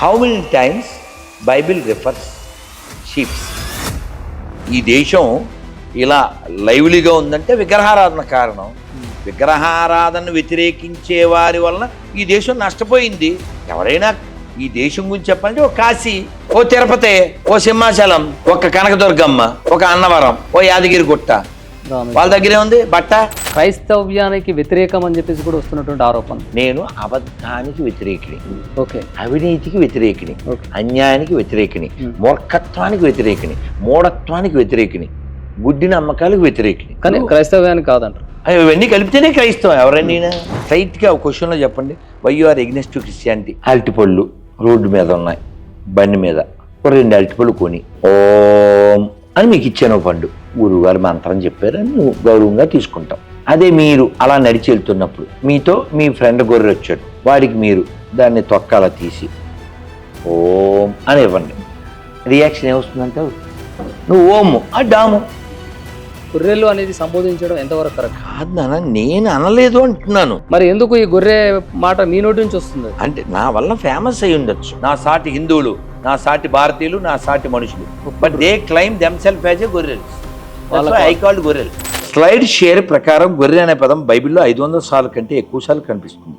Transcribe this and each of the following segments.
How many times Bible refers sheeps ఈ దేశం ఇలా లైవ్లీగా ఉందంటే విగ్రహారాధన కారణం. విగ్రహారాధన వ్యతిరేకించే వారి వలన ఈ దేశం నష్టపోయింది. ఎవరైనా ఈ దేశం గురించి చెప్పాలంటే ఓ కాశీ ఓ తిరుపతి ఓ సింహాచలం ఒక కనకదుర్గమ్మ ఒక అన్నవరం ఓ యాదగిరి గుట్ట వాళ్ళ దగ్గరే ఉంది బట్ట. క్రైస్తవ్యానికి వ్యతిరేకం అని చెప్పేసి కూడా వస్తున్నటువంటి ఆరోపణ. నేను అబద్ధానికి వ్యతిరేకిని. ఓకే. అవినీతికి వ్యతిరేకిని. అన్యాయానికి వ్యతిరేకిని. మూర్ఖత్వానికి వ్యతిరేకిని. మూఢత్వానికి వ్యతిరేకిని. గుడ్డి నమ్మకాలకు వ్యతిరేకిని. కానీ క్రైస్తవ్యానికి కాదంటారు. ఇవన్నీ కలిపితేనే క్రైస్తవం. ఎవరన్నీనా స్ట్రైట్గా ఒక క్వశ్చన్లో చెప్పండి. Why are against to Christianity అరటిపళ్ళు రోడ్డు మీద ఉన్నాయి బండి మీద. ఒక రెండు అరటిపళ్ళు కొని. ఓం అని మీకు ఇచ్చాను పండు. గురువుగారు మంత్రం చెప్పారని నువ్వు గౌరవంగా తీసుకుంటాం అదే మీరు అలా నడిచి వెళ్తున్నప్పుడు మీతో మీ ఫ్రెండ్ గొర్రె వచ్చాడు వాడికి మీరు దాన్ని తొక్కాల తీసి ఓం అని ఇవ్వండి. రియాక్షన్ ఏమొస్తుందంటావు నువ్వు ఓము ఆ డాము. గొర్రెలు అనేది సంబోధించడం ఎంతవరకు కరెక్ట్? కాదు నాన్న నేను అనలేదు అంటున్నాను. మరి ఎందుకు ఈ గొర్రె మాట మీ నోటి నుంచి వస్తుంది? అంటే నా వల్ల ఫేమస్ అయి ఉండొచ్చు. నా సాటి హిందువులు నా సాటి భారతీయులు నా సాటి మనుషులు. But they claim them self as a గొర్రెలు ఐ కాల్డ్ గొర్రెలు. స్లైడ్ షేర్ ప్రకారం గొర్రె అనే పదం బైబిల్లో ఐదు వందల సార్లు కంటే ఎక్కువ సార్లు కనిపిస్తుంది.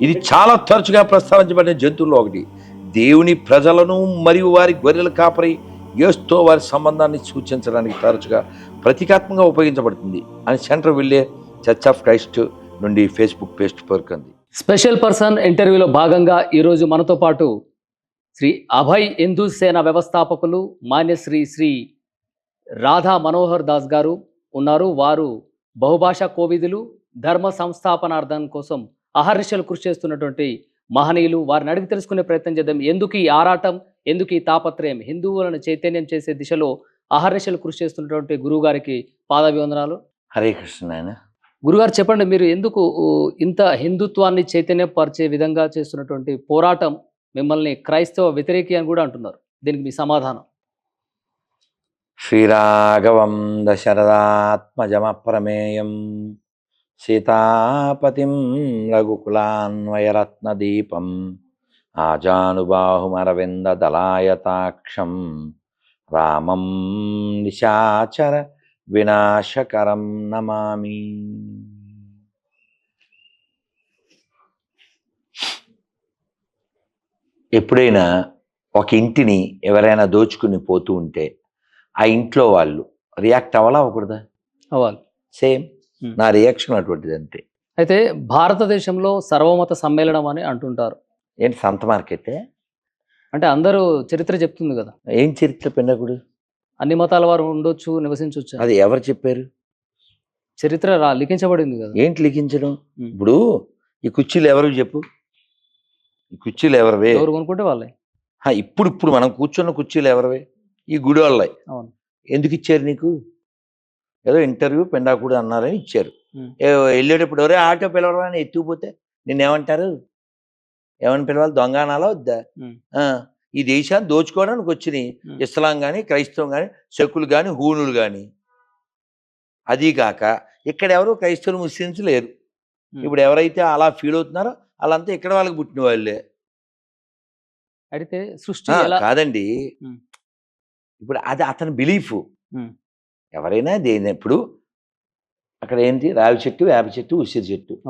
ఇది చాలా తరచుగా ప్రస్తావించబడిన జంతువుల్లో ఒకటి. దేవుని ప్రజలను మరియు వారి గొర్రెల కాపరి యేసుతో వారి సంబంధాన్ని సూచించడానికి తరచుగా ప్రతీకాత్మకంగా ఉపయోగించబడుతుంది. అని Centerville church of Christ నుండి ఫేస్బుక్ పేస్ట్ పేర్కొంది. స్పెషల్ పర్సన్ ఇంటర్వ్యూలో భాగంగా ఈరోజు మనతో పాటు శ్రీ అభయ్ హిందూ సేన వ్యవస్థాపకులు మాన్యశ్రీ శ్రీ రాధా మనోహర్ దాస్ గారు ఉన్నారు. వారు బహుభాషా కోవిదులు ధర్మ సంస్థాపనార్థం కోసం అహర్నిశలు కృషి చేస్తున్నటువంటి మహనీయులు. వారిని అడిగి తెలుసుకునే ప్రయత్నం చేద్దాం. ఎందుకు ఈ ఆరాటం? ఎందుకు ఈ తాపత్రయం? హిందువులను చైతన్యం చేసే దిశలో అహర్నిశలు కృషి చేస్తున్నటువంటి గురువు గారికి పాదాభివందనాలు. హరే కృష్ణ నాయన. గురుగారు చెప్పండి మీరు ఎందుకు ఇంత హిందుత్వాన్ని చైతన్యపరిచే విధంగా చేస్తున్నటువంటి పోరాటం మిమ్మల్ని క్రైస్తవ వ్యతిరేకి అని కూడా అంటున్నారు. దీనికి మీ సమాధానం. శ్రీరాఘవం దశరథాత్మజమప్రమేయం సీతాపతిం రఘుకులాన్వయరత్నదీపం ఆజానుబాహుమరవిందదలాయతాక్షం రామం నిశాచర వినాశకరం నమామి ఎప్పుడైనా ఒక ఇంటిని ఎవరైనా దోచుకుని పోతూ ఉంటే ఆ ఇంట్లో వాళ్ళు రియాక్ట్ అవ్వాలా అవ్వకూడదా? అవ్వాలి. Same Hmm. నా రియాక్షన్ అటువంటిది అంతే. అయితే భారతదేశంలో సర్వమత సమ్మేళనం అని అంటుంటారు. ఏంటి సంత మార్కెట్? అంటే అందరూ చరిత్ర చెప్తుంది కదా. ఏం చరిత్ర పెండకుడు? అన్ని మతాల వారు ఉండొచ్చు నివసించవచ్చు అది ఎవరు చెప్పారు? చరిత్ర రా లిఖించబడింది కదా. ఏంటి లిఖించడం? Hmm. ఇప్పుడు ఈ కుర్చీలు ఎవరు చెప్పు? ఈ కుర్చీలు ఎవరివే? ఎవరు కొనుక్కుంటే వాళ్ళే. ఇప్పుడు ఇప్పుడు మనం కూర్చున్న కుర్చీలు ఎవరివే? ఈ గుడి వాళ్ళే ఎందుకు ఇచ్చారు నీకు? ఏదో ఇంటర్వ్యూ పెండాకుడు అన్నారని ఇచ్చారు. వెళ్ళేటప్పుడు ఎవరే ఆటో పిలవరా అని ఎత్తుకుపోతే నిన్నేమంటారు? ఏమని పిలవాలి? దొంగనాలా వద్దా. ఆ, ఈ దేశాన్ని దోచుకోవడానికి వచ్చినాయి. ఇస్లాం కానీ క్రైస్తవం కానీ శకులు కానీ హూనులు కానీ అది కాక ఇక్కడ ఎవరు క్రైస్తవులు ముస్లిమ్స్ లేరు. ఇప్పుడు ఎవరైతే అలా ఫీల్ అవుతున్నారో వాళ్ళంతా ఇక్కడ వాళ్ళకి పుట్టిన వాళ్ళే. అయితే సృష్టి కాదండి. ఇప్పుడు అది అతని బిలీఫ్. ఎవరైనా దేని ఇప్పుడు అక్కడ ఏంటి రావి చెట్టు వేప చెట్టు ఉసిరి చెట్టు.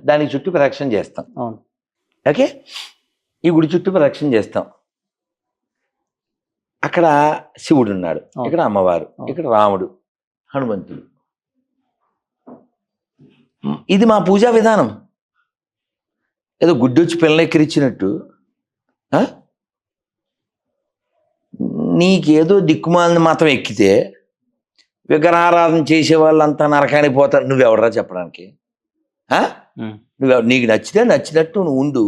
దానికి చుట్టూ ప్రదక్షిణ చేస్తాం. ఓకే? ఈ గుడి చుట్టూ ప్రదక్షిణ చేస్తాం. అక్కడ శివుడు ఉన్నాడు. ఇక్కడ అమ్మవారు. ఇక్కడ రాముడు. హనుమంతుడు. ఇది మా పూజా విధానం. ఏదో గుడ్డొచ్చి పిల్లలెక్కిరిచ్చినట్టు. ఆ? నీకేదో దిక్కుమాలని మతం ఎక్కితే విగ్రహారాధన చేసే వాళ్ళంతా నరకానికి పోతారు. నువ్వెవడరా చెప్పడానికి. నువ్వు నీకు నచ్చితే నచ్చినట్టు నువ్వు ఉండు.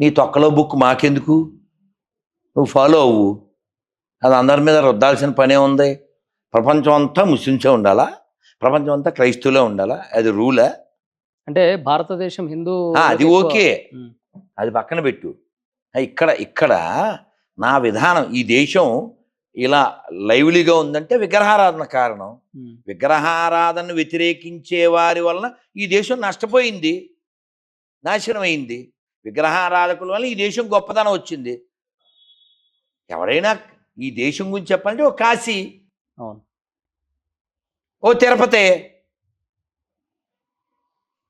నీ తొక్కలో బుక్ మాకెందుకు? నువ్వు ఫాలో అవ్వు. అది అందరి మీద రుద్దాల్సిన పనే ఉంది. ప్రపంచం అంతా ముస్లింసే ఉండాలా? ప్రపంచం అంతా క్రైస్తవులే ఉండాలా? అది రూలా? అంటే భారతదేశం హిందూ అది ఓకే. అది పక్కన పెట్టు. ఇక్కడ ఇక్కడ నా విధానం ఈ దేశం ఇలా లైవ్లీగా ఉందంటే విగ్రహారాధన కారణం. విగ్రహారాధనను వ్యతిరేకించే వారి వలన ఈ దేశం నష్టపోయింది నాశనమైంది. విగ్రహారాధకుల వల్ల ఈ దేశం గొప్పదనం వచ్చింది. ఎవరైనా ఈ దేశం గురించి చెప్పాలంటే ఓ కాశీ అవును. ఓ తిరుపతి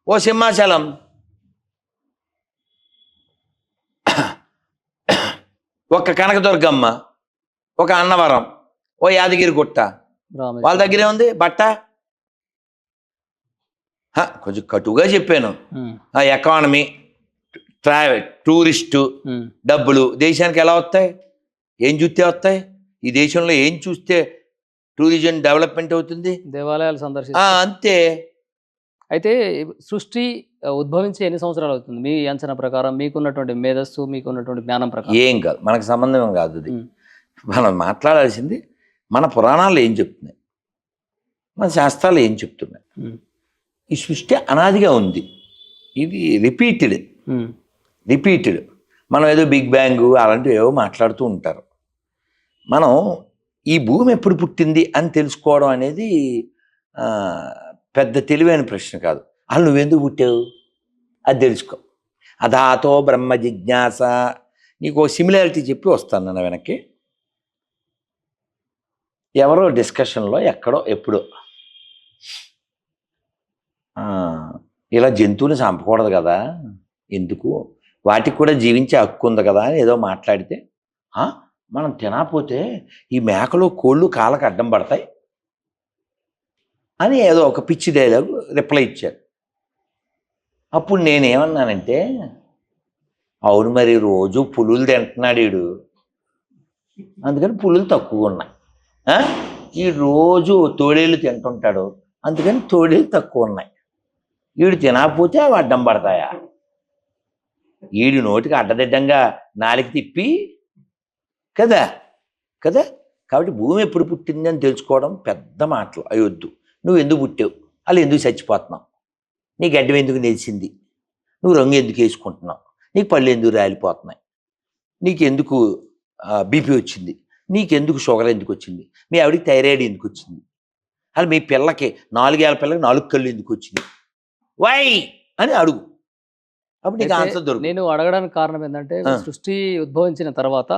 ఓ సింహాచలం ఒక కనకదుర్గమ్మ ఒక అన్నవరం ఓ యాదగిరి గుట్ట. వాళ్ళ దగ్గరే ఉంది? బట్ట? హ, కొంచెం కటుగా చెప్పాను. ఆ ఎకానమీ ట్రావెల్ టూరిస్టు డబ్బులు దేశానికి ఎలా వస్తాయి? ఏం చూస్తే వస్తాయి? ఈ దేశంలో ఏం చూస్తే టూరిజం డెవలప్మెంట్ అవుతుంది? దేవాలయాలు ఆ, సందర్శిస్తారు. అంతే. అయితే సృష్టి ఉద్భవించి ఎన్ని సంవత్సరాలు అవుతుంది? మీ అంచనా ప్రకారం మీకున్నటువంటి మేధస్సు మీకున్నటువంటి జ్ఞానం ప్రకారం? ఏం కాదు. మనకు సంబంధం కాదు అది. మనం మాట్లాడాల్సింది మన పురాణాలు ఏం చెప్తున్నాయి? మన శాస్త్రాలు ఏం చెప్తున్నాయి? ఈ సృష్టి అనాదిగా ఉంది. ఇది రిపీటెడ్. రిపీటెడ్. మనం ఏదో బిగ్ బ్యాంగ్ అలాంటివి ఏవో మాట్లాడుతూ ఉంటారు. మనం ఈ భూమి ఎప్పుడు పుట్టింది అని తెలుసుకోవడం అనేది పెద్ద తెలివైన ప్రశ్న కాదు. అసలు నువ్వెందుకు పుట్టావు? అది తెలుసుకో. అధాతో బ్రహ్మ జిజ్ఞాస. నీకు ఓ సిమిలారిటీ చెప్పి వస్తాను నన్ను వెనక్కి. ఎవరో డిస్కషన్లో ఎక్కడో ఎప్పుడో. ఇలా జంతువుని చంపకూడదు కదా. ఎందుకు? వాటికి కూడా జీవించే హక్కు ఉంది కదా అని ఏదో మాట్లాడితే మనం తినకపోతే ఈ మేకలు కోళ్ళు కాళ్ళకు అడ్డం పడతాయి. అని ఏదో ఒక పిచ్చి డైలాగ్ రిప్లై ఇచ్చారు అప్పుడు నేనేమన్నానంటే అవును మరి రోజు పులులు తింటున్నాడు వీడు అందుకని పులులు తక్కువ ఉన్నాయి. ఈ రోజు తోడేళ్ళు తింటుంటాడు. అందుకని తోడేళ్ళు తక్కువ ఉన్నాయి. వీడు తినకపోతే అవి అడ్డం పడతాయా? వీడి నోటికి అడ్డదిడ్డంగా నాలికి తిప్పి కదా? కదా? కాబట్టి భూమి ఎప్పుడు పుట్టిందని తెలుసుకోవడం పెద్ద మాటలు. అయ్యొద్దు. నువ్వు ఎందుకు పుట్టావు? అలా ఎందుకు చచ్చిపోతున్నావు? నీకు గడ్డం ఎందుకు నిలిచింది? నువ్వు రంగు ఎందుకు వేసుకుంటున్నావు? నీకు పళ్ళు ఎందుకు రాలిపోతున్నాయి? నీకు ఎందుకు బీపీ వచ్చింది? నీకెందుకు షుగర్ ఎందుకు వచ్చింది? మీ ఆవిడకి థైరాయిడ్ ఎందుకు వచ్చింది? అలా మీ పిల్లకి నాలుగేళ్ళ పిల్లకి నాలుగు కళ్ళు ఎందుకు వచ్చింది? వై అని అడుగు. అప్పుడు నీకు ఆన్సర్ దొరుకుతుంది నేను అడగడానికి కారణం ఏంటంటే. సృష్టి ఉద్భవించిన తర్వాత.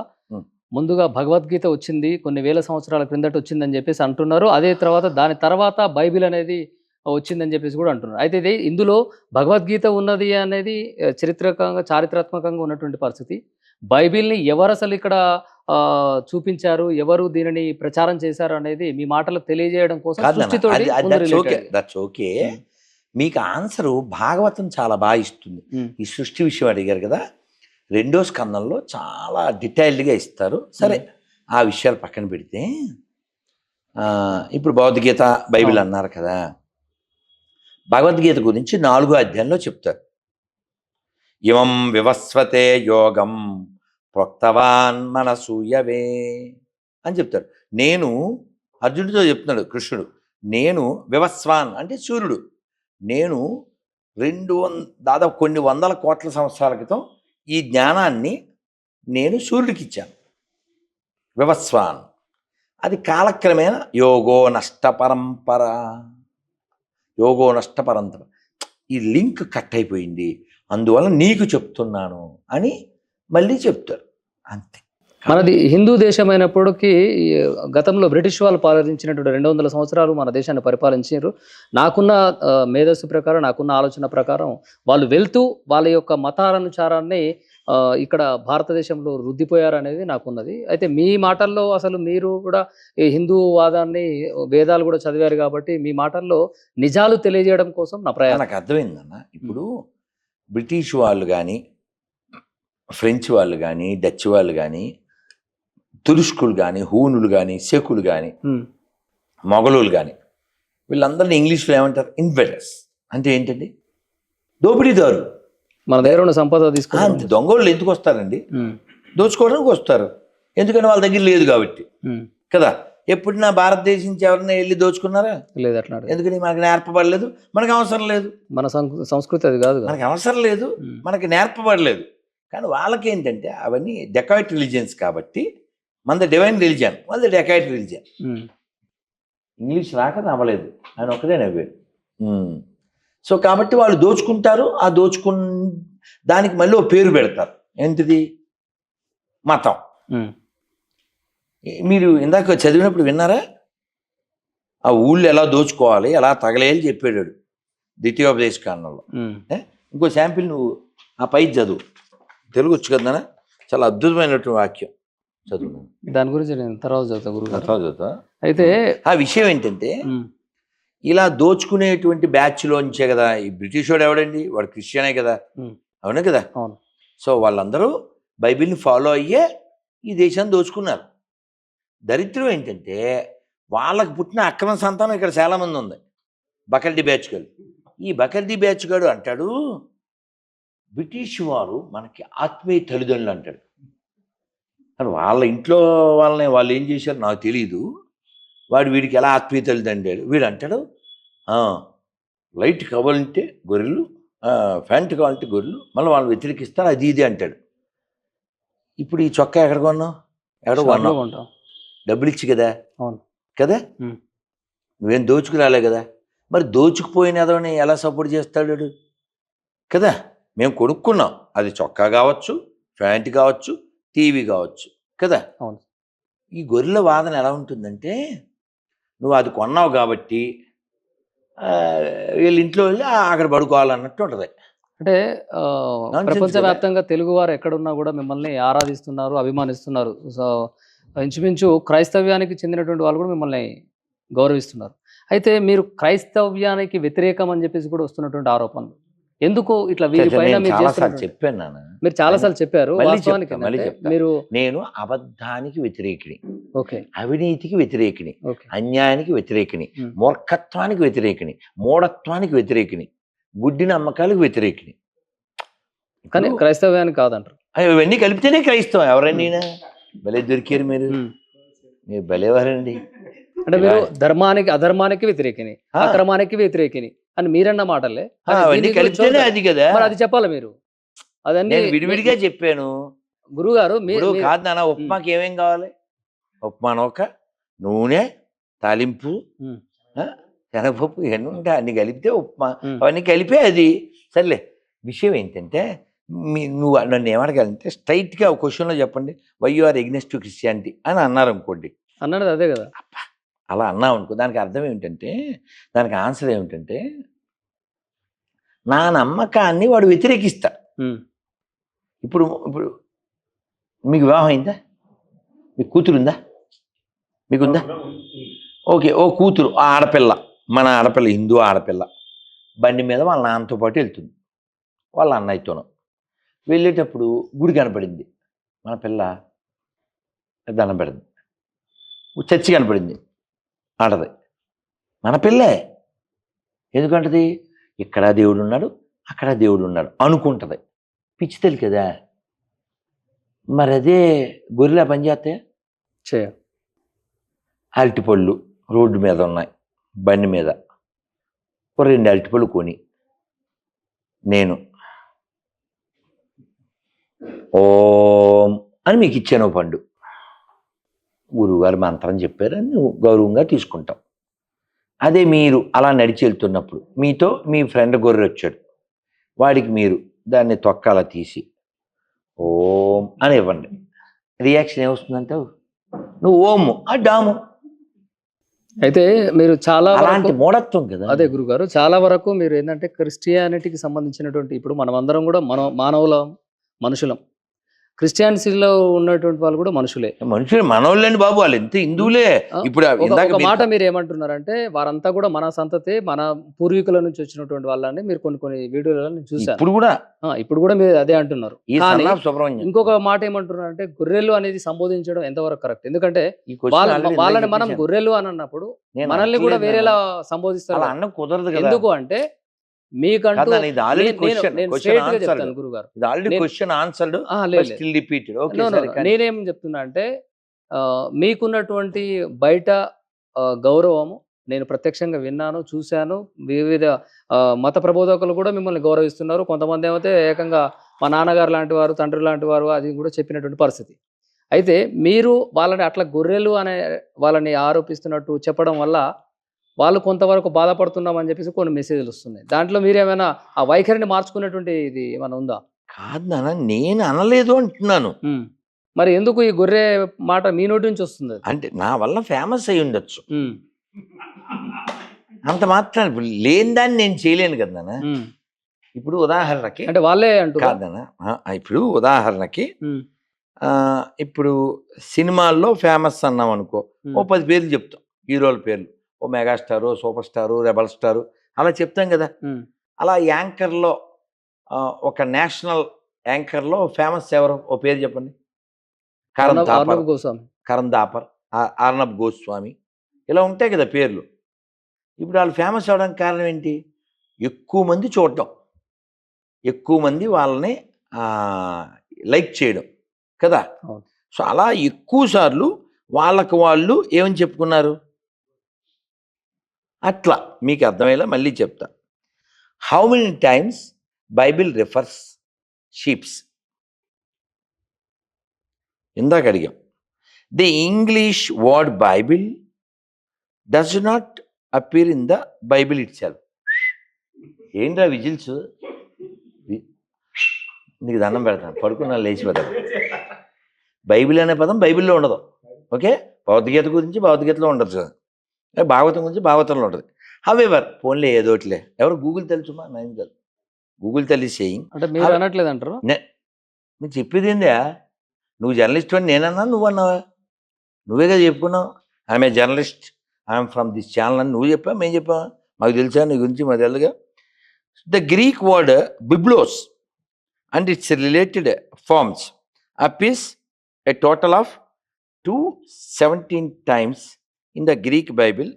ముందుగా భగవద్గీత వచ్చింది కొన్ని వేల సంవత్సరాల క్రిందట వచ్చిందని చెప్పేసి అంటున్నారు. అదే తర్వాత దాని తర్వాత బైబిల్ అనేది వచ్చిందని చెప్పేసి కూడా అంటున్నారు. అయితే ఇది ఇందులో భగవద్గీత ఉన్నది అనేది చరిత్రకంగా చారిత్రాత్మకంగా ఉన్నటువంటి పరిస్థితి. బైబిల్ని ఎవరు అసలు ఇక్కడ చూపించారు ఎవరు దీనిని ప్రచారం చేశారు అనేది మీ మాటలకు తెలియజేయడం కోసం. మీకు ఆన్సరు భాగవతం చాలా బాగా ఇస్తుంది. ఈ సృష్టి విషయం అడిగారు కదా రెండో స్కందంలో చాలా డీటెయిల్డ్గా ఇస్తారు. సరే ఆ విషయాలు పక్కన పెడితే ఇప్పుడు భగవద్గీత బైబిల్. అన్నారు కదా. భగవద్గీత గురించి నాలుగో అధ్యాయంలో చెప్తారు. ఇమం వివస్వతే యోగం ప్రోక్తవాన్ మనసూయవే అని చెప్తారు. నేను అర్జునుడితో చెప్తున్నాడు కృష్ణుడు నేను వివస్వాన్ అంటే సూర్యుడు. నేను రెండు దాదాపు కొన్ని వందల కోట్ల సంవత్సరాల క్రితం ఈ జ్ఞానాన్ని నేను సూర్యుడికి ఇచ్చాను వివస్వాన్ అది కాలక్రమేణా యోగో నష్ట పరంపర. యోగో నష్ట పరంపర. ఈ లింక్ కట్ అయిపోయింది అందువల్ల నీకు చెప్తున్నాను అని మళ్ళీ చెప్తారు. అంతే. మనది హిందూ దేశమైనప్పటికీ గతంలో బ్రిటిష్ వాళ్ళు పాలించినటువంటి రెండు వందల సంవత్సరాలు మన దేశాన్ని పరిపాలించారు నాకున్న మేధస్సు ప్రకారం నాకున్న ఆలోచన ప్రకారం వాళ్ళు వెళ్తూ వాళ్ళ యొక్క మతానుసారాన్ని ఆ, ఇక్కడ భారతదేశంలో రుద్దిపోయారు అనేది నాకున్నది. అయితే మీ మాటల్లో అసలు మీరు కూడా ఈ హిందూ వాదాన్ని వేదాలు కూడా చదివారు కాబట్టి మీ మాటల్లో నిజాలు తెలియజేయడం కోసం నా ప్రయాణం నాకు అర్థమైందన్న. ఇప్పుడు బ్రిటిష్ వాళ్ళు కానీ ఫ్రెంచ్ వాళ్ళు కానీ డచ్ వాళ్ళు కానీ తురుష్కులు కానీ హూనులు కానీ సెకులు కానీ ఉమ్, మొఘలులు కానీ వీళ్ళందరినీ ఇంగ్లీష్లో ఏమంటారు? ఇన్వెటర్స్. అంటే ఏంటండి? దోపిడీదారులు మన దగ్గర ఉన్న సంపద తీసుకుంటాం దొంగోళ్ళు ఎందుకు వస్తారండి? దోచుకోవడానికి వస్తారు. ఎందుకని వాళ్ళ దగ్గర లేదు కాబట్టి. కదా? ఎప్పుడు నా భారతదేశం నుంచి ఎవరైనా వెళ్ళి దోచుకున్నారా? లేదు అట్లా. ఎందుకని? మనకు నేర్పబడలేదు. మనకు అవసరం లేదు. మన సంస్కృతి అది కాదు. మనకు అవసరం లేదు. మనకి నేర్పబడలేదు. కానీ వాళ్ళకి ఏంటంటే అవన్నీ డెకాయిట్ రిలీజియన్స్ కాబట్టి మనది డివైన్ రిలీజియన్ వాళ్ళది డెకాయిట్ రిలీజియన్. ఇంగ్లీష్ రాక నవ్వలేదు ఆయన ఒక్కడే నవ్వాడు. సో కాబట్టి వాళ్ళు దోచుకుంటారు. ఆ దోచుకు దానికి మళ్ళీ ఓ పేరు పెడతారు. ఏంటిది? మతం. ఉమ్, మీరు ఇందాక చదివినప్పుడు విన్నారా? ఆ ఊళ్ళో ఎలా దోచుకోవాలి ఎలా తగలేయాలి చెప్పాడు. ద్వితీయోపదేశ కారణంలో ఉమ్, ఇంకో శాంపిల్ నువ్వు ఆ పై చదువు. తెలుగు వచ్చు కదా చాలా అద్భుతమైనటువంటి వాక్యం. చదువు దాని గురించి నేను తర్వాత చదువుతా గురుగారు తర్వాత చదువుతా. అయితే ఆ విషయం ఏంటంటే ఇలా దోచుకునేటువంటి బ్యాచ్లోంచే కదా ఈ బ్రిటిష్ వాడు ఎవడండి? వాడు క్రిస్టియనే కదా. అవునా కదా? అవును. సో వాళ్ళందరూ బైబిల్ని ఫాలో అయ్యే ఈ దేశాన్ని దోచుకున్నారు. దరిద్రం ఏంటంటే వాళ్ళకు పుట్టిన అక్రమ సంతానం ఇక్కడ చాలామంది ఉంది. బకల్డి బ్యాచ్ గారు ఈ బకల్డి బ్యాచ్ గాడు అంటాడు బ్రిటిష్ వారు మనకి ఆత్మీయ తల్లిదండ్రులు అంటాడు. వాళ్ళ ఇంట్లో వాళ్ళని వాళ్ళు ఏం చేశారు నాకు తెలియదు వాడు వీడికి ఎలా ఆత్మీయ తల్లిదండ్రులు వీడు అంటాడు "ఆ, లైట్ కావాలంటే గొర్రెలు ఫ్యాంట్ కావాలంటే గొర్రెలు మళ్ళీ వాళ్ళు వ్యతిరేకిస్తారు అది ఇది అంటాడు. ఇప్పుడు ఈ చొక్కా ఎక్కడ కొన్నావు? ఎక్కడ కొన్నావు? డబ్బులు ఇచ్చి కదా? అవును. కదా. నువ్వేం దోచుకురాలే కదా? మరి దోచుకుపోయిన ఎదవని ఎలా సపోర్ట్ చేస్తాడు? కదా? మేము కొనుక్కున్నాం. అది చొక్కా కావచ్చు ప్యాంట్ కావచ్చు టీవీ కావచ్చు కదా? అవును. ఈ గొర్రెల వాదన ఎలా ఉంటుందంటే నువ్వు అది కొన్నావు కాబట్టి వీళ్ళ ఇంట్లో వెళ్ళి అక్కడ పడుకోవాలన్నట్టు ఉంటుంది. అంటే ప్రపంచవ్యాప్తంగా తెలుగు వారు ఎక్కడున్నా కూడా మిమ్మల్ని ఆరాధిస్తున్నారు అభిమానిస్తున్నారు. సో ఇంచుమించు క్రైస్తవ్యానికి చెందినటువంటి వాళ్ళు కూడా మిమ్మల్ని గౌరవిస్తున్నారు. అయితే మీరు క్రైస్తవ్యానికి వ్యతిరేకం అని చెప్పేసి కూడా వస్తున్నటువంటి ఆరోపణలు. ఎందుకు ఇట్లా చాలాసార్లు చేస్తున్నటువంటి- చెప్పాను నాన్న. మీరు చాలాసార్లు చెప్పారు వాస్తవానికి. మీరు నేను అబద్ధానికి వ్యతిరేకిని. ఓకే. అవినీతికి వ్యతిరేకిని. అన్యాయానికి వ్యతిరేకిని. మూర్ఖత్వానికి వ్యతిరేకిని. మూఢత్వానికి వ్యతిరేకిని. గుడ్డి నమ్మకాలకు వ్యతిరేకిని. కానీ క్రైస్తవ్యానికి కాదంటారు. ఇవన్నీ కలిపితేనే క్రైస్తవం. ఎవరండి భలే దొరికారు మీరు. మీరు భలేవారండి. అంటే మీరు ధర్మానికి అధర్మానికి వ్యతిరేకిని ఆ. అక్రమానికి వ్యతిరేకిని. అని మీరన్న మాటలే. అవన్నీ కలిపితేనే. అది కదా. మరి అది చెప్పాలి మీరు? అదన్నీ నేను విడివిడిగా చెప్పాను. గురువు గారు ఇప్పుడు కాదు నాన్న ఉప్మాకి ఏమేం కావాలి? ఉప్మా నూక నూనె తాలింపు శనగపప్పు ఇవన్నీ ఉంటాయి అన్ని కలిపితే ఉప్మా. అవన్నీ కలిపే అది. సర్లే విషయం ఏంటంటే మీ నువ్వు నన్ను ఏమడగాలంటే స్ట్రైట్గా ఒక క్వశ్చన్లో చెప్పండి why you are against to Christianity అని అన్నారు అనుకోండి అన్నది అదే కదా. అలా అన్నావు అనుకో దానికి అర్థం ఏమిటంటే దానికి ఆన్సర్ ఏమిటంటే నా నమ్మకాన్ని వాడు వ్యతిరేకిస్తా. ఇప్పుడు ఇప్పుడు మీకు వివాహం అయిందా? మీకు కూతురు ఉందా. మీకుందా ఓకే ఓ కూతురు ఆ ఆడపిల్ల మన ఆడపిల్ల హిందూ ఆడపిల్ల. బండి మీద వాళ్ళ నాన్నతో పాటు వెళ్తుంది. వాళ్ళ అన్నయ్యతోనూ. వెళ్ళేటప్పుడు గుడి కనపడింది. మన పిల్ల దండం పెడింది చర్చి కనపడింది. ఆడది. మన పిల్లే. ఎందుకంటది? ఇక్కడ దేవుడు ఉన్నాడు అక్కడ దేవుడు ఉన్నాడు అనుకుంటది. పిచ్చి తెలి కదా మరి అదే గొర్రెలా పనిచేస్తాయా చేయ. అరటిపళ్ళు రోడ్డు మీద ఉన్నాయి బండి మీద. ఓ రెండు అరటిపళ్ళు కొని నేను ఓం అని మీకు ఇచ్చాను పండు. గురువుగారు మంత్రం చెప్పారని నువ్వు గౌరవంగా తీసుకుంటాం అదే మీరు అలా నడిచి వెళ్తున్నప్పుడు మీతో మీ ఫ్రెండ్ గొర్రె వచ్చాడు. వాడికి మీరు దాన్ని తొక్కాల తీసి ఓం అని ఇవ్వండి. రియాక్షన్ ఏమొస్తుందంటావు నువ్వు ఓము ఆ డాము. అయితే మీరు చాలా అలాంటి మూఢత్వం కదా. అదే గురుగారు చాలా వరకు మీరు ఏంటంటే క్రిస్టియానిటీకి సంబంధించినటువంటి ఇప్పుడు మనం అందరం కూడా మన మానవులం మనుషులం. క్రిస్టియానిటీలో ఉన్నటువంటి వాళ్ళు కూడా మనుషులే. మనుషులు మనోళ్ళండి బాబు వాళ్ళు ఎంత హిందువులే. ఇప్పుడు ఒక మాట మీరు ఏమంటున్నారంటే వారంతా కూడా మన సంతతి మన పూర్వీకుల నుంచి వచ్చినటువంటి వాళ్ళని మీరు కొన్ని కొన్ని వీడియోలలో నేను చూశాను. ఇప్పుడు కూడా? ఇప్పుడు కూడా మీరు అదే అంటున్నారు. ఇంకొక మాట ఏమంటున్నారు అంటే గొర్రెలు అనేది సంబోధించడం ఎంతవరకు కరెక్ట్? ఎందుకంటే వాళ్ళని మనం. గొర్రెలు అని అన్నప్పుడు నేను మనల్ని కూడా వేరేలా. సంబోధిస్తారు. అన్నం కుదరదు కదా. ఎందుకు అంటే మీకంటూ ఇది ఆల్రెడీ నేను- క్వశ్చన్ క్వశ్చన్ గురుగారు. ఇది already question answered. Still repeated okay చెప్తున్నా అంటే మీకున్నటువంటి బయట గౌరవము నేను ప్రత్యక్షంగా విన్నాను చూశాను. వివిధ మత ప్రబోధకులు కూడా మిమ్మల్ని గౌరవిస్తున్నారు. కొంతమంది ఏమైతే ఏకంగా మా నాన్నగారు లాంటి వారు తండ్రి లాంటి వారు అది కూడా చెప్పినటువంటి పరిస్థితి. అయితే మీరు వాళ్ళని అట్లా గొర్రెలు అనే వాళ్ళని ఆరోపిస్తున్నట్టు చెప్పడం వల్ల వాళ్ళు కొంతవరకు బాధపడుతున్నామని చెప్పేసి కొన్ని మెసేజ్లు వస్తున్నాయి. దాంట్లో మీరేమైనా ఆ వైఖరిని మార్చుకునేటువంటి ఇది ఏమైనా ఉందా? కాదు నాన్న నేను అనలేదు అంటున్నాను. మరి ఎందుకు ఈ గొర్రె మాట మీ నోటి నుంచి వస్తుంది? అంటే నా వల్ల ఫేమస్ అయి ఉండొచ్చు. అంత మాత్రం ఇప్పుడు లేని దాన్ని నేను చేయలేను కదా. ఇప్పుడు ఉదాహరణకి అంటే వాళ్ళే అంటారు కాదన్న ఆ, ఇప్పుడు ఉదాహరణకి ఆ, ఇప్పుడు సినిమాల్లో ఫేమస్ అన్నాం అనుకో ఓ పది పేర్లు చెప్తాం. హీరోల పేర్లు. ఓ megastar super star rebel star అలా చెప్తాం కదా. అలా యాంకర్లో ఒక నేషనల్ యాంకర్లో ఫేమస్ ఎవరు? ఓ పేరు చెప్పండి. కరణ్ అర్ణబ్ గోస్వామి. కరణ్ దాపర్ అర్నబ్ గోస్వామి ఇలా ఉంటాయి కదా పేర్లు. ఇప్పుడు వాళ్ళు ఫేమస్ అవడానికి కారణం ఏంటి? ఎక్కువ మంది చూడటం. ఎక్కువ మంది వాళ్ళని లైక్ చేయడం కదా. సో అలా ఎక్కువ సార్లు వాళ్ళకు వాళ్ళు ఏమని చెప్పుకున్నారు? అట్లా మీకు అర్థమయ్యేలా మళ్ళీ చెప్తా. How many times Bible refers sheeps ఇందాక అడిగాం. The English word Bible does not appear in the Bible it self ఏంట్రా విజిల్స్? నీకు దండం పెడతాను. పడుకున్నా లేచిపోతాను బైబిల్ అనే పదం బైబిల్లో ఉండదు. ఓకే? భౌతికత గురించి భౌతికతలో ఉండదు భాగవతం గురించి భాగవతంలో ఉంటుంది. హవెవర్ ఫోన్లే ఏదోట్లే ఎవరు? గూగుల్ తెలుసుమా నైన్ కాదు. గూగుల్ తల్లి సేయింగ్ అంటే మీరు అనట్లేదు అంటారు? నువ్వు చెప్పేది ఏందా? నువ్వు జర్నలిస్ట్ అని నేనన్నా నువ్వు అన్నావా? నువ్వే కదా చెప్పుకున్నావు. I'm a journalist I'm from this channel అని నువ్వు చెప్పా మేము చెప్పా మాకు తెలుసా నీ గురించి? మాకు తెలుదుగా. The Greek word biblos and its related forms appears a total of two seventeen times in the Greek Bible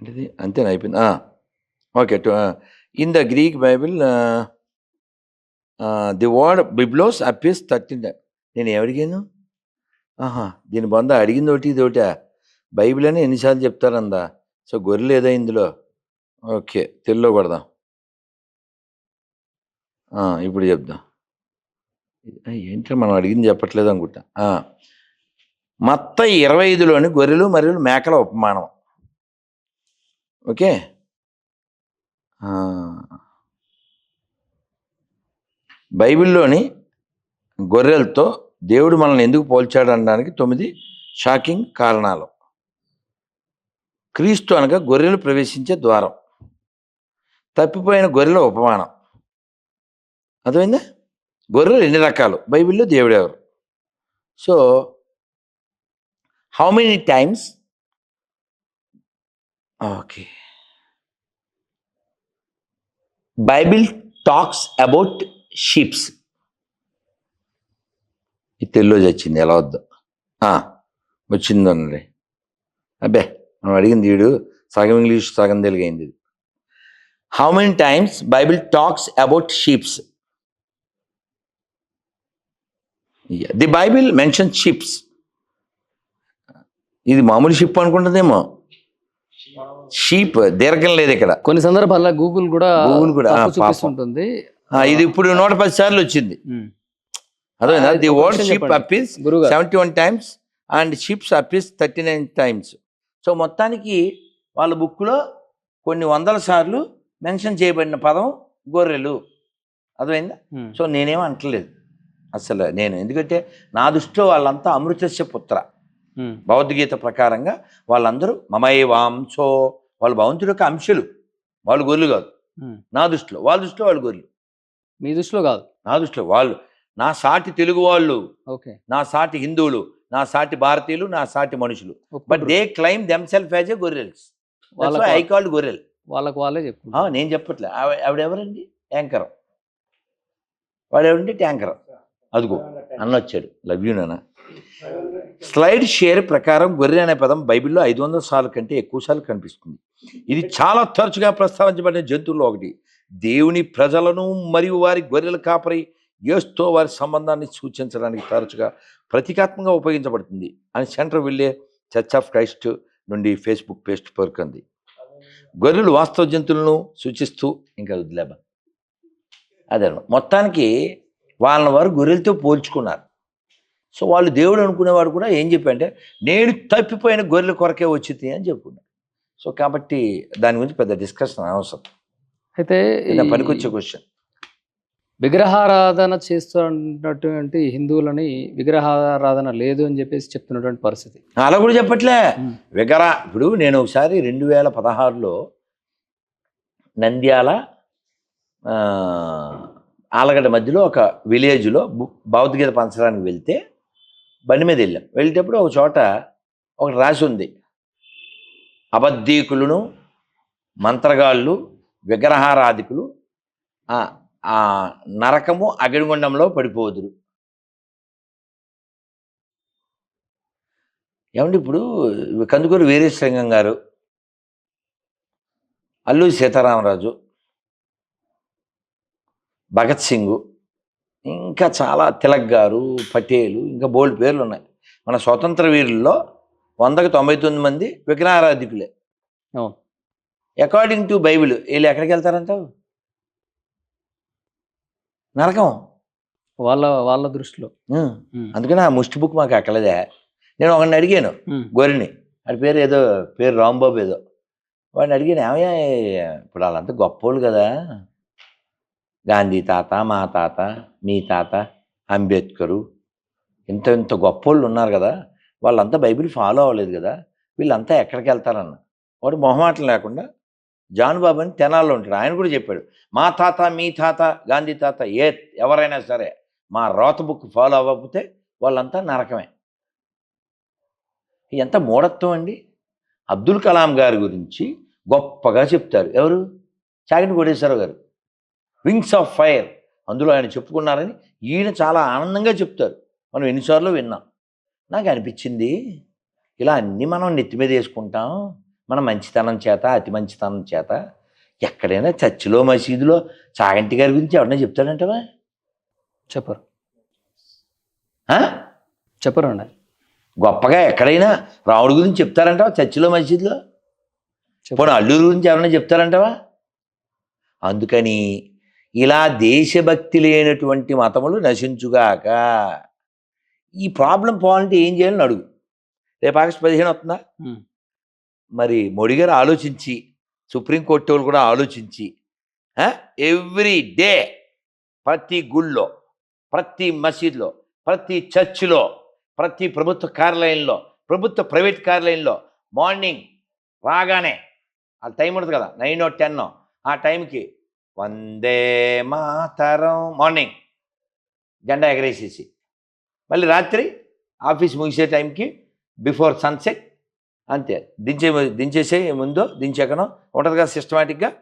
ఏంటిది అంతేనా అయిపోయింది okay in the Greek Bible the word biblos appears thirteen నేను ఎవరిగాను ఆహా దీని బంద అడిగింది ఒకటి ఇది ఒకటి బైబిల్ అని ఎన్నిసార్లు చెప్తారందా సో గొర్రె లేదా ఇందులో ఓకే తెలుగులో కొడదాం ఇప్పుడు చెప్దాం ఆ, ఏంటి మనం అడిగింది చెప్పట్లేదు అనుకుంటా. ఆ, మత్త ఇరవై ఐదులోని గొర్రెలు మరియు మేకల ఉపమానం. ఓకే? ఆ, బైబిల్లోని గొర్రెలతో దేవుడు మనల్ని ఎందుకు పోల్చాడు అనడానికి తొమ్మిది షాకింగ్ కారణాలు. క్రీస్తు అనగా గొర్రెలు ప్రవేశించే ద్వారం. తప్పిపోయిన గొర్రెల ఉపమానం. అర్థమైందా? గొర్రెలు ఎన్ని రకాలు? బైబిల్లో దేవుడు ఎవరు? So how many times? Okay. Bible talks about sheeps. ఇది తెలుగులో వచ్చింది ఎలా వద్దు? వచ్చిందండి అబ్బే మనం అడిగింది వీడు సగం ఇంగ్లీష్ సగం తెలుగు అయింది how many times Bible talks about sheeps? The Bible mention ships ఇది మామూలు షిప్ అనుకుంటుందేమో. షీప్ దీర్ఘం లేదు ఇక్కడ. కొన్ని సందర్భాల్లో గూగుల్ కూడా Google కూడా. చూపిస్తుంటుంది. ఆ, ఇది ఇప్పుడు నూట పది సార్లు వచ్చింది. అదే ది విషయం షిప్ గురుగారు seventy one times and ships appears thirty nine times so మొత్తానికి వాళ్ళ బుక్లో కొన్ని వందల సార్లు మెన్షన్ చేయబడిన పదం గొర్రెలు. అర్థమైందా? ఉమ్. సో నేనేం అంటలేదు అసలు నేను. ఎందుకంటే నా దృష్టిలో వాళ్ళంతా అమృతస్య పుత్ర. భగవద్గీత ప్రకారంగా వాళ్ళందరూ మమై వాంశో వాళ్ళు భగవంతుడి యొక్క అంశులు. వాళ్ళు గొర్రెలు కాదు. నా దృష్టిలో వాళ్ళ దృష్టిలో వాళ్ళు గొర్రెలు. మీ దృష్టిలో కాదు. నా దృష్టిలో వాళ్ళు నా సాటి తెలుగు వాళ్ళు ఓకే. నా సాటి హిందువులు నా సాటి భారతీయులు నా సాటి మనుషులు. But. They claim them self as a గొర్రెల్స్ వాళ్ళకు ఐ కాల్డ్ గొర్రెల్ వాళ్ళకు వాళ్ళే చెప్పుకుంటారు. నేను చెప్పట్లే. ఆవి- ఆవిడెవరండి? యాంకర్. వాడెవరండి? ట్యాంకర్. అదిగో అన్న వచ్చాడు. లవ్ యూ నాన్న. స్లైడ్ షేర్ ప్రకారం గొర్రె అనే పదం బైబిల్లో ఐదు వందల సార్లు కంటే ఎక్కువ సార్లు కనిపిస్తుంది. ఇది చాలా తరచుగా ప్రస్తావించబడిన జంతువుల్లో ఒకటి. దేవుని ప్రజలను మరియు వారి గొర్రెల కాపరి యేసుతో వారి సంబంధాన్ని సూచించడానికి తరచుగా ప్రతీకాత్మకంగా ఉపయోగించబడుతుంది అని సెంటర్ వెళ్ళే చర్చ్ ఆఫ్ క్రైస్ట్ నుండి ఫేస్బుక్ పేస్ట్ పేర్కొంది. గొర్రెలు వాస్తవ జంతువులను సూచిస్తూ ఇంకా వదిలేబా అదే మొత్తానికి వాళ్ళని వారు గొర్రెలతో పోల్చుకున్నారు. సో వాళ్ళు దేవుడు అనుకునేవాడు కూడా ఏం చెప్పంటే నేను తప్పిపోయిన గొర్రెల కొరకే వచ్చింది అని చెప్పుకున్నాడు. సో కాబట్టి దాని గురించి పెద్ద డిస్కషన్ అవసరం అయితే పనికొచ్చే క్వశ్చన్. విగ్రహారాధన చేస్తున్నటువంటి హిందువులని విగ్రహారాధన లేదు అని చెప్పేసి చెప్తున్నటువంటి పరిస్థితి. అలా కూడా చెప్పట్లే. ఉమ్. విగర ఇప్పుడు నేను ఒకసారి రెండు వేల పదహారులో నంద్యాల ఆలగడ్డ మధ్యలో ఒక విలేజ్లో బు- భగవద్గీత పంచడానికి వెళ్తే బండి మీద వెళ్ళాం. వెళ్ళేటప్పుడు ఒక చోట ఒకటి రాసి ఉంది. అబద్ధీకులను మంత్రగాళ్ళు విగ్రహారాధికులు ఆ నరకము అగ్నిగుండంలో పడిపోదురు. ఏమండి ఇప్పుడు కందుకూరు వీరేశలింగం గారు అల్లూరి సీతారామరాజు భగత్ సింగ్ ఇంకా చాలా తిలక్ గారు పటేలు ఇంకా బోల్డ్ పేర్లు ఉన్నాయి. మన స్వతంత్ర వీరుల్లో వందకు తొంభై తొమ్మిది మంది విగ్రహారాధికులే అకార్డింగ్ టు బైబిల్ వీళ్ళు ఎక్కడికి వెళ్తారంటావు నరకం. వాళ్ళ వాళ్ళ దృష్టిలో. అందుకని ఆ ముష్టి బుక్ మాకు ఎక్కలేదే నేను ఒకరిని అడిగాను ఉమ్. గొర్రెని. వాడి పేరు ఏదో పేరు రాంబాబు ఏదో. వాడిని అడిగాను ఏమయ్యా ఇప్పుడు వాళ్ళంతా గొప్పోళ్ళు కదా. గాంధీ తాత మా తాత మీ తాత అంబేద్కరు ఇంత ఇంత గొప్ప వాళ్ళు ఉన్నారు కదా. వాళ్ళంతా బైబిల్ ఫాలో అవ్వలేదు కదా. వీళ్ళంతా ఎక్కడికి వెళ్తారన్న వాడు మొహమాటం లేకుండా జాన్ బాబు అని తెనాల్లో ఉంటాడు. ఆయన కూడా చెప్పాడు మా తాత మీ తాత గాంధీ తాత ఏ ఎవరైనా సరే మా రోత బుక్ ఫాలో అవ్వకపోతే వాళ్ళంతా నరకమే. ఎంత మూఢత్వం అండి. అబ్దుల్ కలాం గారి గురించి గొప్పగా చెప్తారు. ఎవరు? చాగంటి కోటేశ్వరరావు గారు. వింగ్స్ ఆఫ్ ఫైర్ అందులో ఆయన చెప్పుకున్నారని ఈయన చాలా ఆనందంగా చెప్తారు. మనం ఎన్నిసార్లు విన్నాం. నాకు అనిపించింది ఇలా అన్నీ మనం నెత్తి మీద వేసుకుంటాం మన మంచితనం చేత అతి మంచితనం చేత ఎక్కడైనా చర్చిలో మసీదులో చాగంటి గారి గురించి ఎవరైనా చెప్తాడంటవా? చెప్పరు? చెప్పరు అండి గొప్పగా ఎక్కడైనా రాముడి గురించి చెప్తారంటావా చర్చిలో మసీదులో. పోనీ అల్లూరు గురించి ఎవరైనా చెప్తారంటావా? అందుకని ఇలా దేశభక్తి లేనటువంటి మతములు నశించుగాక. ఈ ప్రాబ్లం పోవాలంటే ఏం చేయాలని అడుగు. రేపు ఆగస్టు పదిహేను వస్తుందా. మరి మోడీ గారు ఆలోచించి సుప్రీంకోర్టు వాళ్ళు కూడా ఆలోచించి ఎవ్రీ డే ప్రతి గుళ్ళో ప్రతి మసీద్లో ప్రతి చర్చిలో ప్రతి ప్రభుత్వ కార్యాలయంలో ప్రభుత్వ ప్రైవేట్ కార్యాలయంలో మార్నింగ్ రాగానే ఆ టైం ఉంటుంది కదా నైన్ టెన్ ఆ టైంకి వందే మాతరం. మార్నింగ్. జెండా ఎగరేసేసి. మళ్ళీ రాత్రి ఆఫీస్ ముగిసే టైంకి బిఫోర్ సన్సెట్ అంతే. దించే దించేసే ముందు దించాకనో. ఉంటుంది కదా సిస్టమేటిక్గా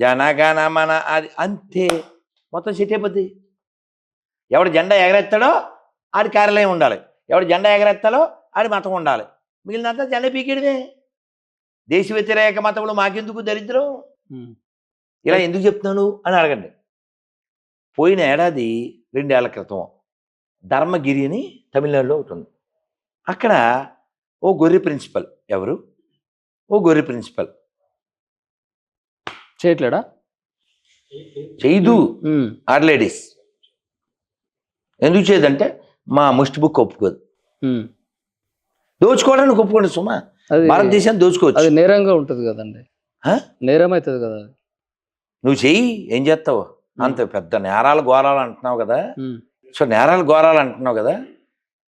జనగణ మన అది అంతే. మొత్తం సెట్ అయిపోద్ది. ఎవడు జెండా ఎగరెత్తాడో ఆడి కార్యాలయం ఉండాలి. ఎవడు జెండా ఎగరెత్తాలో ఆడి మతం ఉండాలి. మిగిలినంతా జెండా పీకేయడమే. దేశ వ్యతిరేక మతములు మాకెందుకు దరిద్రం? ఇలా ఎందుకు చెప్తున్నాను అని అడగండి. పోయిన ఏడాది రెండేళ్ళ క్రితం ధర్మగిరి అని తమిళనాడులో ఒకటి ఉంది. అక్కడ ఓ గొర్రె ప్రిన్సిపల్ ఎవరు? ఓ గొర్రె ప్రిన్సిపల్. చేయట్లేడా? చేయదు. Or ladies. ఎందుకు చేయదంటే మా ముష్టి బుక్ ఒప్పుకోదు. దోచుకోవడానికి ఒప్పుకోండి సుమా. అది భారతదేశాన్ని అది దోచుకోవచ్చు నేరంగా ఉంటుంది కదండి? నేరం అవుతుంది కదా అది. నువ్వు చెయ్యి ఏం చేస్తావు? అంత పెద్ద నేరాలు ఘోరాలు అంటున్నావు కదా. సో నేరాలు ఘోరాలు అంటున్నావు కదా.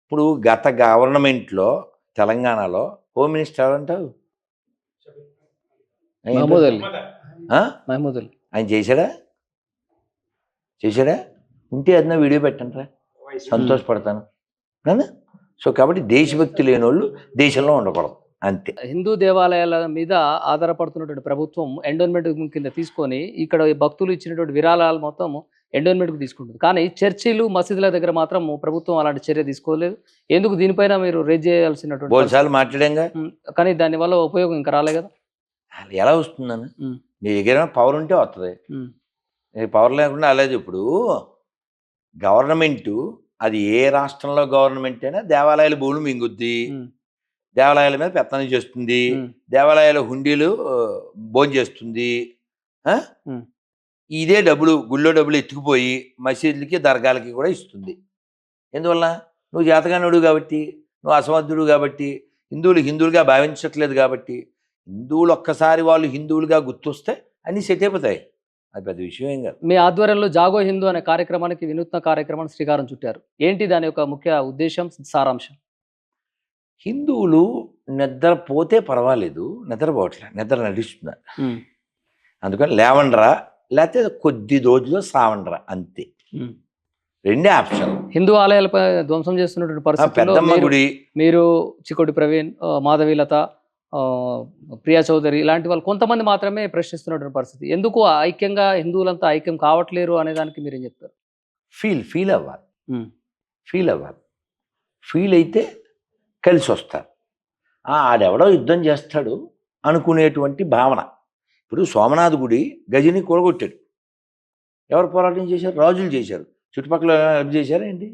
ఇప్పుడు గత గవర్నమెంట్లో తెలంగాణలో హోమ్ మినిస్టర్ మహమూద్ అలీ. అలీ. ఆయన చేశాడా? చేశాడా? ఉంటే ఏదైనా వీడియో పెట్టండి సంతోషపడతాను. కదా సో కాబట్టి దేశభక్తి లేని వాళ్ళు దేశంలో ఉండకూడదు. అంతే. హిందూ దేవాలయాల మీద ఆధారపడుతున్నటువంటి ప్రభుత్వం ఎండోన్మెంట్ కింద తీసుకొని ఇక్కడ భక్తులు ఇచ్చినటువంటి విరాళాలు మొత్తం ఎండోన్మెంట్కి తీసుకుంటుంది. కానీ చర్చిలు మసీదుల దగ్గర మాత్రం ప్రభుత్వం అలాంటి చర్య తీసుకోలేదు. ఎందుకు దీనిపైన మీరు రేజ్ చేయాల్సినటువంటి మాట్లాడాంగా? కానీ దానివల్ల ఉపయోగం ఇంకా రాలే కదా. ఎలా వస్తుందని. నీ దగ్గర పవర్ ఉంటే వస్తుంది నీ పవర్ లేకుండా అలాగే ఇప్పుడు గవర్నమెంటు అది ఏ రాష్ట్రంలో గవర్నమెంట్ అయినా దేవాలయాల భూములు మింగుద్ది. దేవాలయాల మీద పెత్తనం చేస్తుంది. దేవాలయాల హుండీలు భోజనం చేస్తుంది. ఆ? ఉమ్. ఇదే డబ్బులు గుళ్ళో డబ్బులు ఎత్తుకుపోయి మసీదులకి దర్గాలకి కూడా ఇస్తుంది. ఎందువల్ల నువ్వు జాతకానుడు కాబట్టి నువ్వు అసమర్థుడు కాబట్టి హిందువులు హిందువులుగా భావించట్లేదు కాబట్టి హిందువులు ఒక్కసారి వాళ్ళు హిందువులుగా గుర్తొస్తే అన్నీ సెట్ అయిపోతాయి. అది పెద్ద విషయం ఏం కాదు. మీ ఆధ్వర్యంలో జాగో హిందూ అనే కార్యక్రమానికి వినూత్న కార్యక్రమాన్ని శ్రీకారం చుట్టారు. ఏంటి దాని యొక్క ముఖ్య ఉద్దేశం సారాంశం? హిందువులు నిద్రపోతే పర్వాలేదు నిద్రపోవట్లే నిద్ర నడుస్తున్నారు. అందుకని లేవండ్రా లేకపోతే కొద్ది రోజుల్లో సావండ్రా అంతే. రెండే ఆప్షన్ హిందూ ఆలయాలపై ధ్వంసం చేస్తున్నటువంటి మీరు- గుడి. మీరు చికోటి ప్రవీణ్ మాధవీలత ప్రియా చౌదరి ఇలాంటి వాళ్ళు కొంతమంది మాత్రమే ప్రశ్నిస్తున్నటువంటి పరిస్థితి. ఎందుకు ఐక్యంగా హిందువులంతా ఐక్యం కావట్లేరు అనే దానికి మీరు ఏం చెప్తారు? ఫీల్ ఫీల్ అవ్వాలి. ఫీల్ అవ్వాలి. ఫీల్ అయితే కలిసి వస్తారు ఆడెవడో యుద్ధం చేస్తాడు అనుకునేటువంటి భావన. ఇప్పుడు సోమనాథ్ గుడి గజని కూడగొట్టాడు. ఎవరు పోరాటం చేశారు? రాజులు చేశారు. చుట్టుపక్కల ఎవరు చేశారు ఏంటి?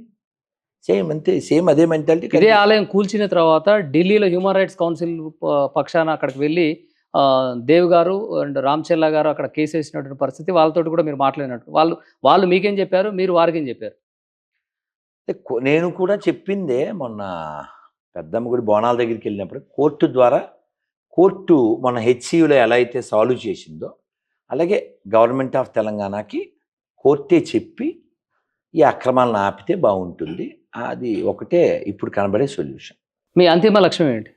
సేమ్ అంతే సేమ్ అదే మెంటాలిటీ ఇదే ఆలయం కూల్చిన తర్వాత ఢిల్లీలో హ్యూమన్ రైట్స్ కౌన్సిల్ పక్షాన అక్కడికి వెళ్ళి దేవ్ గారు అండ్ రామ్చెల్లా గారు అక్కడ కేసు వేసినటువంటి పరిస్థితి వాళ్ళతోటి కూడా మీరు మాట్లాడినట్టు. వాళ్ళు వాళ్ళు మీకేం చెప్పారు? మీరు వారికేం చెప్పారు? నేను కూడా చెప్పిందే మొన్న పెద్దమ్మ గుడి బోనాల దగ్గరికి వెళ్ళినప్పుడు కోర్టు ద్వారా కోర్టు మన హెచ్సియులో ఎలా అయితే సాల్వ్ చేసిందో అలాగే గవర్నమెంట్ ఆఫ్ తెలంగాణకి కోర్టే చెప్పి ఈ అక్రమాలను ఆపితే బాగుంటుంది. అది ఒకటే ఇప్పుడు కనబడే సొల్యూషన్. మీ అంతిమ లక్ష్యం ఏంటి?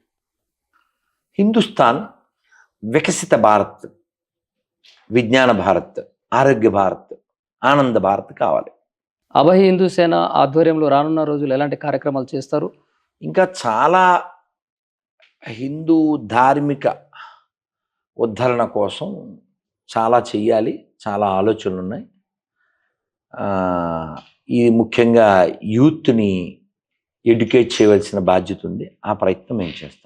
హిందుస్థాన్ వికసిత భారత్ విజ్ఞాన భారత్ ఆరోగ్య భారత్ ఆనంద భారత్ కావాలి. అభయ హిందూ సేన ఆధ్వర్యంలో రానున్న రోజులు ఎలాంటి కార్యక్రమాలు చేస్తారు? ఇంకా చాలా హిందూ ధార్మిక ఉద్ధరణ కోసం చాలా చెయ్యాలి చాలా ఆలోచనలు ఉన్నాయి ఈ ముఖ్యంగా యూత్ని ఎడ్యుకేట్ చేయవలసిన బాధ్యత ఉంది. ఆ ప్రయత్నం మేము చేస్తాం.